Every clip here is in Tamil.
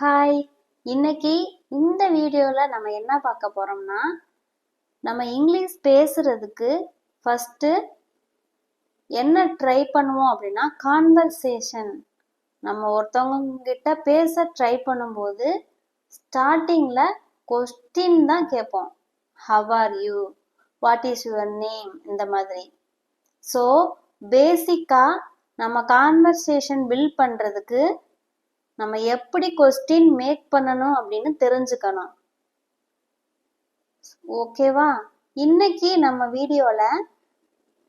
ஹாய் இன்னைக்கு இந்த வீடியோவில் நம்ம என்ன பார்க்க போகிறோம்னா நம்ம இங்கிலீஷ் பேசுறதுக்கு ஃபஸ்ட்டு என்ன ட்ரை பண்ணுவோம் அப்படின்னா கான்வர்சேஷன் நம்ம ஒருத்தவங்க கிட்ட பேச ட்ரை பண்ணும்போது ஸ்டார்டிங்கில் கொஸ்டின் தான் கேட்போம். How are you what is your name இந்த மாதிரி. ஸோ பேசிக்காக நம்ம கான்வர்சேஷன் பில்ட் பண்ணுறதுக்கு நம்ம எப்படி கொஸ்டின் மேக் பண்ணணும் அப்படின்னு தெரிஞ்சுக்கணும். ஓகேவா இன்னைக்கு நம்ம வீடியோவில்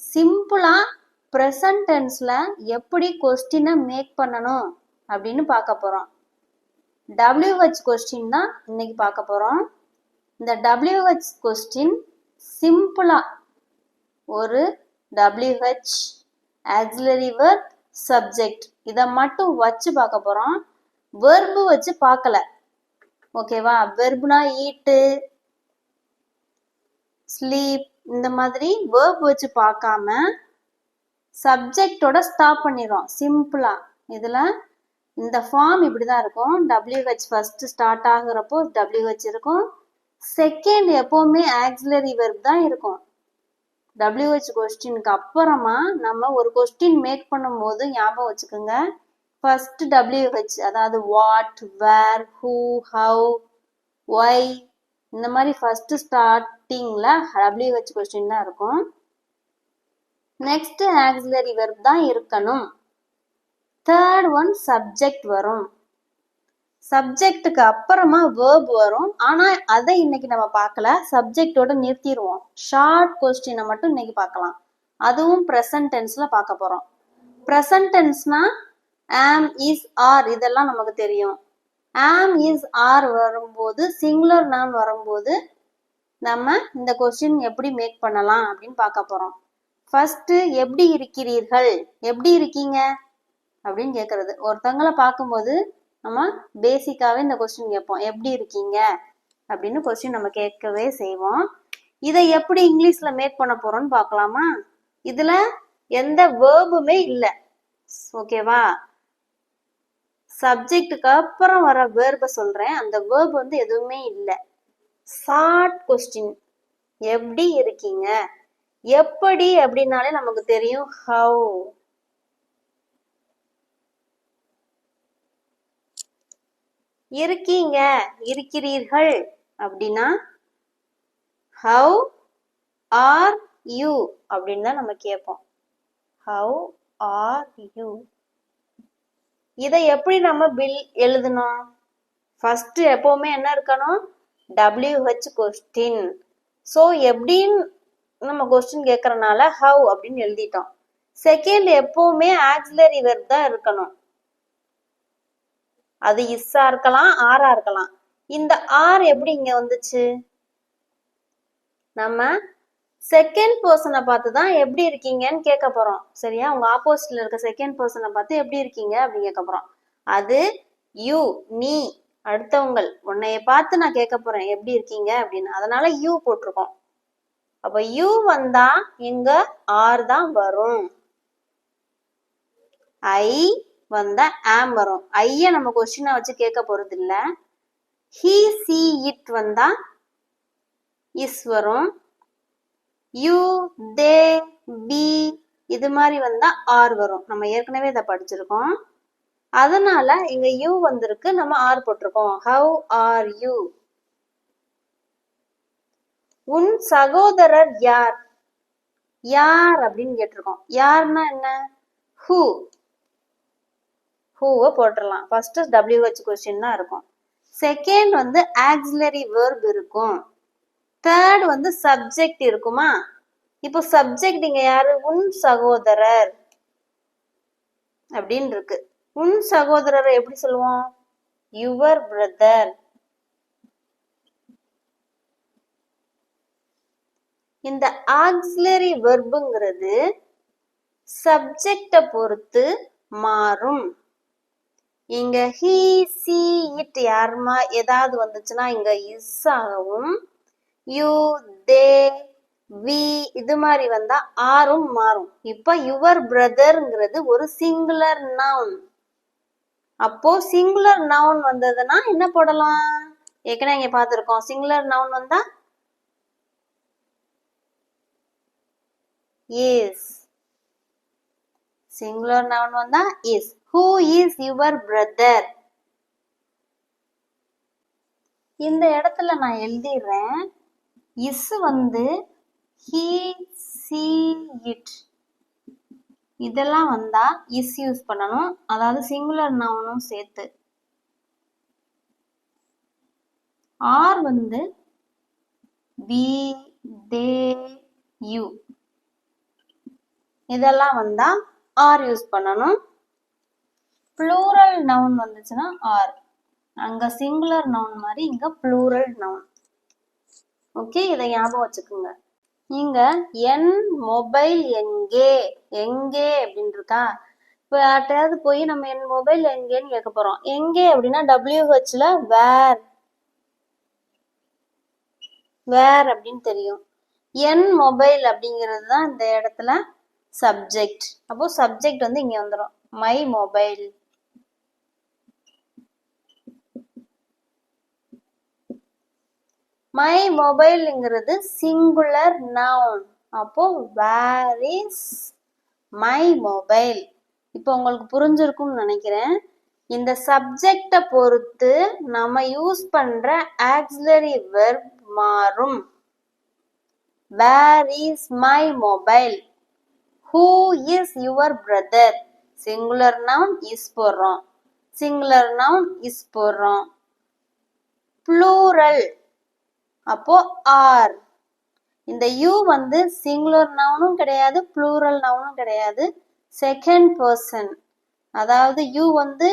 சிம்பிளாக ப்ரெசன்ட் டென்ஸ்ல எப்படி கொஸ்டினை மேக் பண்ணணும் அப்படின்னு பார்க்க போகிறோம் டபிள்யூஹெச் கொஸ்டின் தான் இன்னைக்கு பார்க்க போகிறோம் இந்த டபிள்யூஹெச் கொஸ்டின் சிம்பிளாக ஒரு டபிள்யூஹெச் ஆக்சிலரி verb சப்ஜெக்ட் இதை மட்டும் வச்சு பார்க்க போகிறோம் வெர்பு வச்சு பார்க்கல. ஓகேவா? வெர்புனா ஈட்டு ஸ்லீப் இந்த மாதிரி வேர்ப் வச்சு பார்க்காம சப்ஜெக்டோட ஸ்டாப் பண்ணிடுறோம். சிம்பிளா. இதுல இந்த ஃபார்ம் இப்படி தான் இருக்கும் டபிள்யூஹெச் ஃபர்ஸ்ட் ஸ்டார்ட் ஆகுறப்போ டபிள்யூஹெச் இருக்கும். செகண்ட் எப்பவுமே ஆக்சிலரி வெர்ப் தான் இருக்கும். டபிள்யூஹெச் கொஸ்டினுக்கு அப்புறமா நம்ம ஒரு கொஸ்டின் மேக் பண்ணும்போது ஞாபகம் வச்சுக்கோங்க. ஃபர்ஸ்ட் டபிள்யூஹெச் அதாவது what where who how why இந்த மாதிரி ஃபர்ஸ்ட் ஸ்டார்டிங்கில் டபிள்யூஹெச் கொஸ்டின் தான் இருக்கும். நெக்ஸ்ட் ஆக்சிலரி வெர்ப் தான் இருக்கணும். தேர்ட் ஒன் சப்ஜெக்ட் வரும். சப்ஜெக்ட்டுக்கு அப்புறமா வேர்ப் வரும். ஆனா அதை இன்னைக்கு நம்ம பார்க்கல. சப்ஜெக்டோட நிறுத்திடுவோம். ஷார்ட் கொஸ்டினை மட்டும் இன்னைக்கு பார்க்கலாம். அதுவும் ப்ரெசன்ட் டென்ஸ்ல பார்க்க போறோம். ப்ரெசன்ட் டென்ஸ்னா ஆம் இஸ் ஆர் இதெல்லாம் நமக்கு தெரியும். ஆம் இஸ் ஆர் வரும்போது சிங்குலர் நான் வரும்போது நம்ம இந்த கொஸ்டின் எப்படி மேக் பண்ணலாம் அப்படின்னு பார்க்க போறோம். ஃபஸ்ட்டு எப்படி இருக்கிறீர்கள்? எப்படி இருக்கீங்க? அப்படின்னு கேட்கறது ஒருத்தவங்களை பார்க்கும்போது நம்ம பேசிக்காவே இந்த கொஸ்டின் கேட்போம். எப்படி இருக்கீங்க? அப்படின்னு கொஸ்டின் நம்ம கேட்கவே செய்வோம். இதை எப்படி இங்கிலீஷ்ல மேக் பண்ண போகிறோம்னு பார்க்கலாமா? இதுல எந்த வேர்புமே இல்லை. ஓகேவா சப்ஜெக்டுக்கு அப்புறம் வர வேர்பை சொல்கிறேன் அந்த வேர்ப் வந்து எதுவுமே இல்லை. ஷார்ட் கொஸ்டின் எப்படி இருக்கீங்க? எப்படி அப்படின்னாலே நமக்கு தெரியும் ஹவு இருக்கீங்க இருக்கிறீர்கள் அப்படின்னா ஹவு ஆர் யூ அப்படின்னு தான் நம்ம கேட்போம். ஹவு ஆர் யூ இதை எப்படி நம்ம பில் எழுதணும்? ஃபர்ஸ்ட் எப்பவுமே என்ன இருக்கணும்? டபிள்யூஹெச் கொஸ்டின் ஸோ எப்படின்னு நம்ம கொஸ்டின் கேட்கறனால ஹவ் அப்படின்னு எழுதிட்டோம். செகண்ட் எப்பவுமே ஆக்சிலரி வெர்ப் தான் இருக்கணும். அது இஸ்ஸா இருக்கலாம் ஆரா இருக்கலாம். இந்த ஆர் எப்படி இங்க வந்துச்சு? நம்ம செகண்ட் பர்சனை பார்த்து தான் எப்படி இருக்கீங்கன்னு கேட்க போறோம். சரியா? உங்க ஆப்போசிட்ல இருக்க செகண்ட் பர்சனை பார்த்து எப்படி இருக்கீங்க அப்படின்னு கேட்க போறோம். அது யூ நீ அடுத்தவங்கள். உன்னைய பார்த்து நான் கேட்க போறேன் எப்படி இருக்கீங்க அப்படின்னு. அதனால யூ போட்டிருக்கோம். அப்ப யூ வந்தா எங்க ஆர் தான் வரும். ஐ வந்தா ஆம் வரும். ஐய நம்ம கொஸ்டினை வச்சு கேட்க போறது இல்ல ஹி சி இட் வந்தா இஸ் வரும். யூ தே பி இது மாதிரி வந்தா ஆர் வரும். நம்ம ஏற்கனவே இதை படிச்சிருக்கோம். அதனால இங்க யூ வந்திருக்கு நம்ம ஆர் போட்டிருக்கோம். ஹவ் ஆர் யூ உன் சகோதரர் யார்? யார் அப்படின்னு கேட்டிருக்கோம். யார்னா என்ன? ஹூ ஹூவை போட்டுடலாம் ஃபர்ஸ்ட் டபிள்யூஹெச் கொஸ்டின் தான் இருக்கும். செகண்ட் வந்து ஆக்சிலரி வேர்ப் இருக்கும். தேர்ட் வந்து சப்ஜெக்ட் இருக்குமா? இப்போ சப்ஜெக்ட் இங்க யாரு? உன் சகோதரர். அப்படின்னு இருக்கு. உன் சகோதரரை எப்படி சொல்லுவோம்? யுவர் பிரதர் இந்த ஆக்சிலரி வெர்புங்கிறது சப்ஜெக்ட பொறுத்து மாறும். இங்க ஹீ சி இட் யாருமா? ஏதாவது வந்துச்சுன்னா இங்க இஸ் ஆகவும் யூ தே வி இது மாதிரி வந்தா ஆறும் மாறும். இப்ப யுவர் பிரதர்ங்கிறது ஒரு சிங்குலர் நவுன் அப்போ சிங்குலர் நவுன் வந்ததுன்னா என்ன போடலாம்? ஏற்கனவே இங்க பாத்துருக்கோம் சிங்குலர் நவுன் வந்தா இஸ் சிங்குலர் நவுன் வந்தா is who is your brother இந்த இடத்துல நான் எழுதிடுறேன். இஸ் வந்து ஹீ சி இட் இதெல்லாம் வந்தா இஸ் யூஸ் பண்ணணும். அதாவது சிங்குலர் நவுனும் சேர்த்து. ஆர் வந்து வி தே யூ இதெல்லாம் வந்தா ஆர் யூஸ் பண்ணணும். ப்ளூரல் நவுன் வந்துச்சுன்னா ஆர் அங்க சிங்குலர் நவுன் மாதிரி இங்க ப்ளூரல் நவுன் ஓகே இதை ஞாபகம் வச்சுக்கோங்க. இங்க என் மொபைல் எங்கே? எங்கே? அப்படின்னு இருக்கா இப்போ யார்ட்டையாவது போய் நம்ம என் மொபைல் எங்கேன்னு கேட்க போறோம். எங்கே? அப்படின்னா டபிள்யூஹெச்ல வேர். வேர் அப்படின்னு தெரியும். என் மொபைல் அப்படிங்கிறது தான் இந்த இடத்துல சப்ஜெக்ட் அப்போ சப்ஜெக்ட் வந்து இங்க வந்துடும் மை மொபைல். மை மொபைல்ங்கிறது சிங்குலர் நவுன் அப்போ வேர் இஸ் மை மொபைல் இப்போ உங்களுக்கு புரிஞ்சிருக்கும்னு நினைக்கிறேன். இந்த சப்ஜெக்டை பொறுத்து நம்ம யூஸ் பண்ற ஆக்சிலரி வெர்ப் மாறும். Where is my mobile who is your brother singular noun is போடுறோம். சிங்குலர் நவுன் இஸ் போடுறோம். ப்ளூரல் அப்போ ஆர் இந்த யூ வந்து சிங்குலர் நவுனும் கிடையாது ப்ளூரல் நவுனும் கிடையாது. செகண்ட் பர்சன் அதாவது யூ வந்து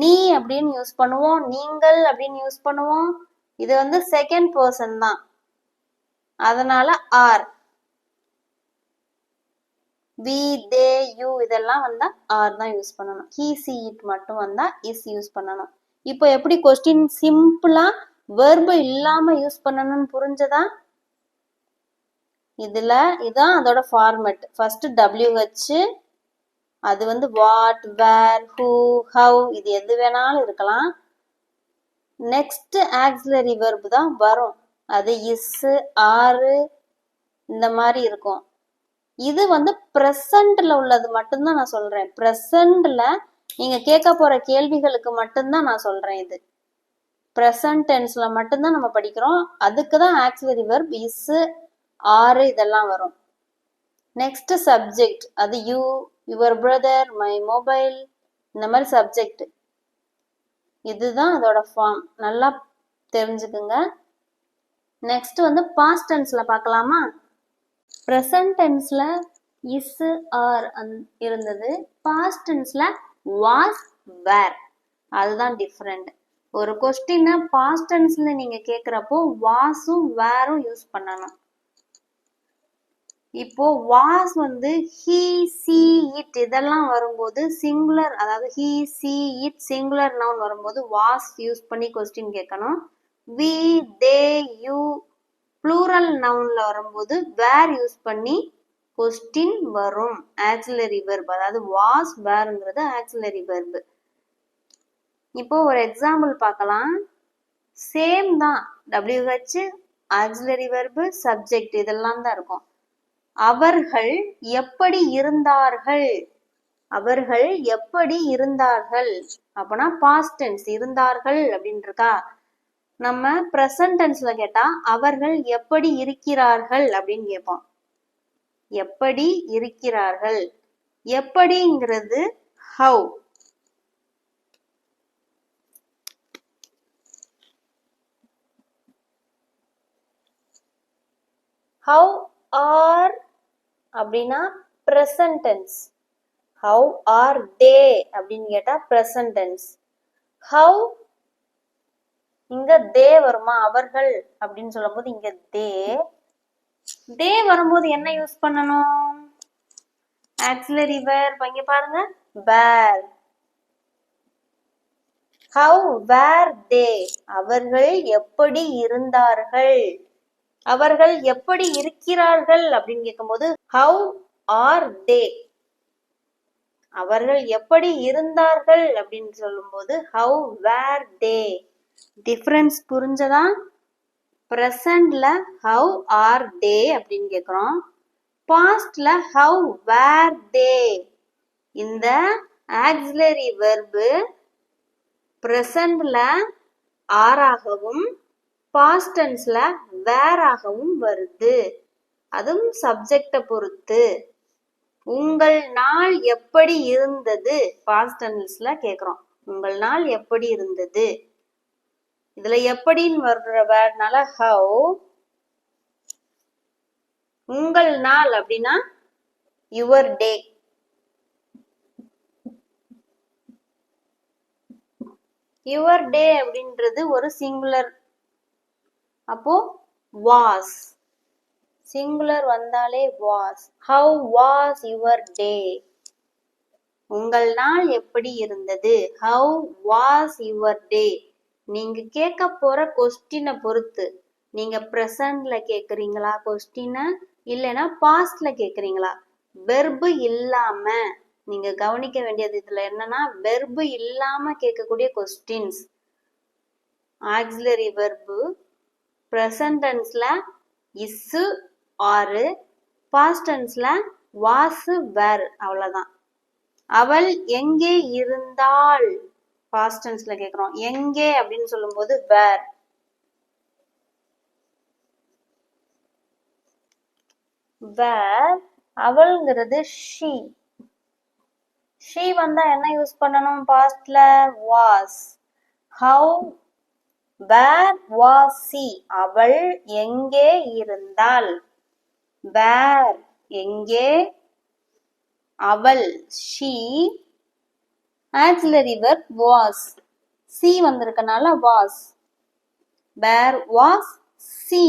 நீ அப்படின்னு யூஸ் பண்ணுவோம் நீங்கள் அப்படின்னு யூஸ் பண்ணுவோம். இது வந்து செகண்ட் பர்சன் தான். அதனால ஆர் வி தே யூ இதெல்லாம் வந்தா ஆர் தான் யூஸ் பண்ணணும். ஹீ சி இட் மட்டும் வந்தா இஸ் யூஸ் பண்ணணும். இப்போ எப்படி கொஸ்டின் சிம்பிளா வேர்பு இல்லாம யூஸ் பண்ணணும்னு புரிஞ்சதா? இதுல இதான் அதோட ஃபார்மேட் ஃபர்ஸ்ட் டபிள்யூ வச்சு அது வந்து வாட் வேர் ஹூ ஹவ் இது எது வேணாலும் இருக்கலாம். நெக்ஸ்ட் ஆக்சிலரி வெர்பு தான் வரும். அது இஸ் ஆறு இந்த மாதிரி இருக்கும். இது வந்து ப்ரெசண்ட்ல உள்ளது மட்டும்தான் நான் சொல்றேன். ப்ரெசண்ட்ல நீங்க கேட்க போற கேள்விகளுக்கு மட்டும்தான் நான் சொல்றேன் இது. ப்ரெசன்ட் டென்ஸில் மட்டும்தான் நம்ம படிக்கிறோம். அதுக்கு தான் ஆக்சிலரி வெர்ப் இஸ் ஆறு இதெல்லாம் வரும். நெக்ஸ்ட் சப்ஜெக்ட் அது you your brother my mobile இந்த மாதிரி சப்ஜெக்ட் இதுதான் அதோட ஃபார்ம் நல்லா தெரிஞ்சுக்குங்க. நெக்ஸ்ட் வந்து பாஸ்ட் டென்ஸில் பார்க்கலாமா? ப்ரெசன்ட் டென்ஸில் இஸ் ஆர் இருந்தது. பாஸ்ட் டென்ஸில் வாஸ் வேர் அதுதான் டிஃப்ரெண்ட் ஒரு கொஸ்டினை பாஸ்ட் டென்ஸ்ல நீங்க கேக்குறப்போ வாஸும் வேரும் யூஸ் பண்ணலாம். இப்போ வாஸ் வந்து ஹீ சி இட் இதெல்லாம் வரும்போது சிங்குலர் அதாவது he she it singular noun வரும்போது வாஸ் யூஸ் பண்ணி கொஸ்டின் கேட்கணும். வி தே யூ ப்ளூரல் நவுன்ல வரும்போது வேர் யூஸ் பண்ணி கொஸ்டின் வரும். ஆக்சிலரி வெர்ப் அதாவது வாஸ் வேர்ங்கிறது ஆக்சிலரி வெர்பு இப்போ ஒரு எக்ஸாம்பிள் பார்க்கலாம். சேம் தான். டபிள்யூஹெச் ஆக்சிலரி வெர்பு சப்ஜெக்ட் இதெல்லாம் தான் இருக்கும். அவர்கள் எப்படி இருந்தார்கள்? அவர்கள் எப்படி இருந்தார்கள்? அப்பனா பாஸ்ட் டென்ஸ் இருந்தார்கள் அப்படின்னு இருக்கா நம்ம ப்ரெசன்ட் டென்ஸ்ல கேட்டா அவர்கள் எப்படி இருக்கிறார்கள் அப்படின்னு கேட்போம். எப்படி இருக்கிறார்கள்? எப்படிங்கிறது ஹவு ஹவு ஆர் அப்படின்னா present tense how are they அப்படின்னு கேட்டால் ப்ரெசன்டென்ஸ் ஹவு இங்க தே வருமா? அவர்கள் அப்படின்னு சொல்லும்போது இங்க தே தே வரும்போது என்ன யூஸ் பண்ணணும்? ஆக்சிலரி வேர் இங்க பாருங்க. வேர் ஹவு வேர் தே அவர்கள் எப்படி இருந்தார்கள்? அவர்கள் எப்படி இருக்கிறார்கள் அப்படின்னு கேட்கும்போது ஹவு ஆர் தே அவர்கள் எப்படி இருந்தார்கள் அப்படின்னு சொல்லும்போது ஹவு வேர் தே டிஃப்ரென்ஸ் புரிஞ்சதா? ப்ரெசண்ட்ல ஹவு ஆர் தே அப்படின்னு கேக்குறோம். பாஸ்ட்ல ஹவு வேர் தே இந்த ஆக்சிலரி வெர்பு ப்ரெசண்ட்ல ஆறாகவும் பாஸ்ட் டென்ஸ்ல வேறாகவும் வருது. அதுவும் சப்ஜெக்டை பொறுத்து. உங்கள் நாள் எப்படி இருந்தது? பாஸ்ட் டென்ஸ்ல கேக்குறோம். உங்கள் நாள் எப்படி இருந்தது? இதுல எப்படின்னு வர்ற வேர்னால ஹவ் உங்கள் நாள் அப்படின்னா யுவர் டே யுவர் டே அப்படின்றது ஒரு சிங்குலர் அப்போ வாஸ் சிங்குலர் வந்தாலே was how was your day உங்கள் நாள் எப்படி இருந்தது? ஹவ் வாஸ் யுவர் டே நீங்க கேட்க போற கொஸ்டினை பொறுத்து. நீங்க ப்ரெசன்ட்ல கேக்குறீங்களா கொஸ்டினை இல்லைன்னா பாஸ்ட்ல கேக்குறீங்களா? வெர்பு இல்லாம நீங்க கவனிக்க வேண்டியது இதுல என்னன்னா வெர்பு இல்லாம கேட்கக்கூடிய questions auxiliary verb present is are past was were அவ்வளவுதான். அவள் எங்கே இருந்தாள்? பாஸ்ட் டென்ஸ்ல எங்கே அப்படின்னு சொல்லும்போது வேர் வேர் அவள்ங்கிறது ஷீ ஷீ வந்தா என்ன யூஸ் பண்ணணும்? பாஸ்ட்ல was how were was she அவள் எங்கே இருந்தாள்? வேர் எங்கே? அவள் she auxiliary verb was she வந்திருக்கனால was were was she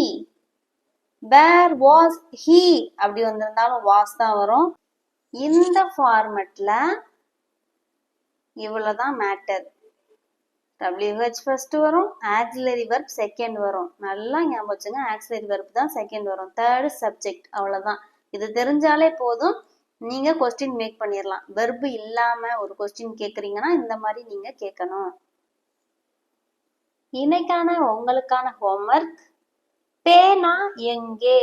where was he அப்படி வந்திருந்தாலும் வாஸ் தான் வரும். இந்த ஃபார்மெட்ல இவ்வளோதான் மேட்டர் டபிள்யூஹெச் ஃபர்ஸ்ட் வரும் ஆக்சிலரி வெர்ப் செகண்ட் வரும். நல்லா ஞாபகம் வச்சுங்க ஆக்சிலரி வெர்ப் தான் செகண்ட் வரும். தேர்டு சப்ஜெக்ட் அவ்வளவுதான். இது தெரிஞ்சாலே போதும் நீங்க கொஸ்டின் மேக் பண்ணிடலாம் வெர்பு இல்லாம ஒரு கொஸ்டின் கேட்குறீங்கன்னா இந்த மாதிரி நீங்க கேட்கணும் இன்னைக்கான உங்களுக்கான ஹோம்ஒர்க் பேனா எங்கே?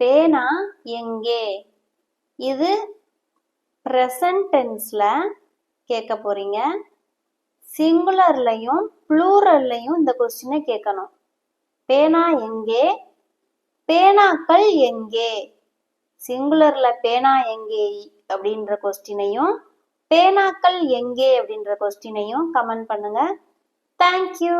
பேனா எங்கே? இது ப்ரெசன்ட் கேட்க போறீங்க. சிங்குலர்லையும் ப்ளூரல்லையும் இந்த கொஸ்டினை கேட்கணும். பேனா எங்கே? பேனாக்கள் எங்கே? சிங்குலர்ல பேனா எங்கே அப்படின்ற கொஸ்டினையும் பேனாக்கள் எங்கே அப்படின்ற கொஸ்டினையும் கமெண்ட் பண்ணுங்க. தேங்க்யூ